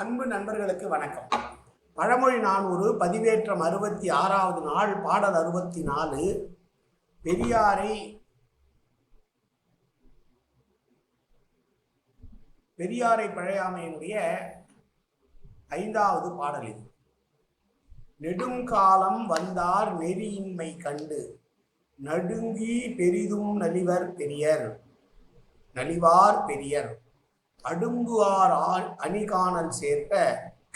அன்பு நண்பர்களுக்கு வணக்கம். பழமொழி நானூறு பதிவேற்றம் அறுபத்தி ஆறாவது நாள் பாடல் அறுபத்தி நாலு. பெரியாரை பெரியாரை பழையாமையினுடைய ஐந்தாவது பாடல் இது. நெடுங்காலம் வந்தார் நெறியின்மை கண்டு நடுங்கி பெரிதும் நலிவர் பெரியர் நலிவார் பெரியர். அடுங்குவார் அணிகாணல் சேர்ப்ப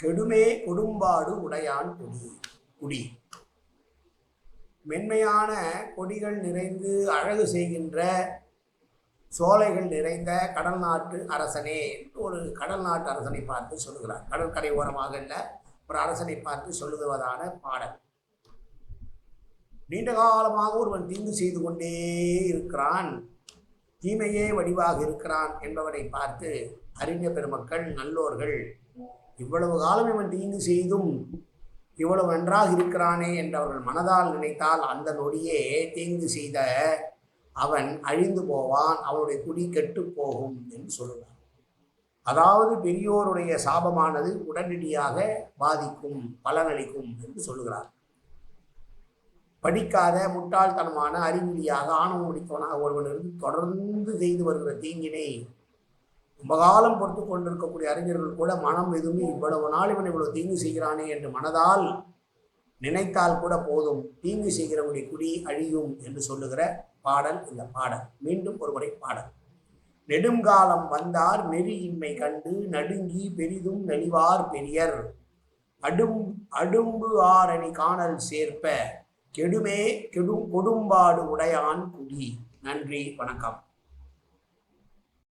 கெடுமே கொடும்பாடு உடையான் குடி. குடி. மென்மையான கொடிகள் நிறைந்து அழகு செய்கின்ற சோலைகள் நிறைந்த கடல் நாட்டு அரசனே என்று ஒரு கடல் நாட்டு அரசனை பார்த்து சொல்லுகிறார். கடற்கரை ஓரமாக இல்லை ஒரு அரசனை பார்த்து சொல்லுவதான பாடல். நீண்ட காலமாக ஒருவன் தீங்கு செய்து கொண்டே இருக்கிறான். தீமையே வடிவாக இருக்கிறான் என்பவனை பார்த்து அறிஞ பெருமக்கள் நல்லோர்கள் இவ்வளவு காலம் இவன் தீங்கு செய்தும் இவ்வளவு நன்றாக இருக்கிறானே என்று அவர்கள் மனதால் நினைத்தால் அந்த நொடியே தீங்கு செய்த அவன் அழிந்து போவான் அவனுடைய குடி கெட்டு போகும் என்று சொல்லுவான் அதாவது பெரியோருடைய சாபமானது உடனடியாக பாதிக்கும் பலனளிக்கும் என்று சொல்லுகிறார். படிக்காத முட்டாள்தனமான அறிவிலியாக ஆணவம் முடித்தவனாக ஒருவன் இருந்து தொடர்ந்து செய்து வருகிற தீங்கினை ரொம்ப காலம் பொறுத்து கொண்டிருக்கக்கூடிய அறிஞர்கள் கூட மனம் எதுவுமே இவ்வளவு நாள் இவன் இவ்வளவு தீங்கு செய்கிறானே என்று மனதால் நினைத்தால் கூட போதும். தீங்கு செய்கிறவனுடைய குடி அழியும் என்று சொல்லுகிற பாடல் இந்த பாடல். மீண்டும் ஒருமுறை பாடல். நெடுங்காலம் வந்தார் நெறியின்மை கண்டு நடுங்கி பெரிதும் நலிவார் பெரியர். அடும் அடும்பு ஆரணி காணல் சேர்ப்ப கெடுமே கெடும் கொடும்பாடு உடையான் குடி. நன்றி வணக்கம்.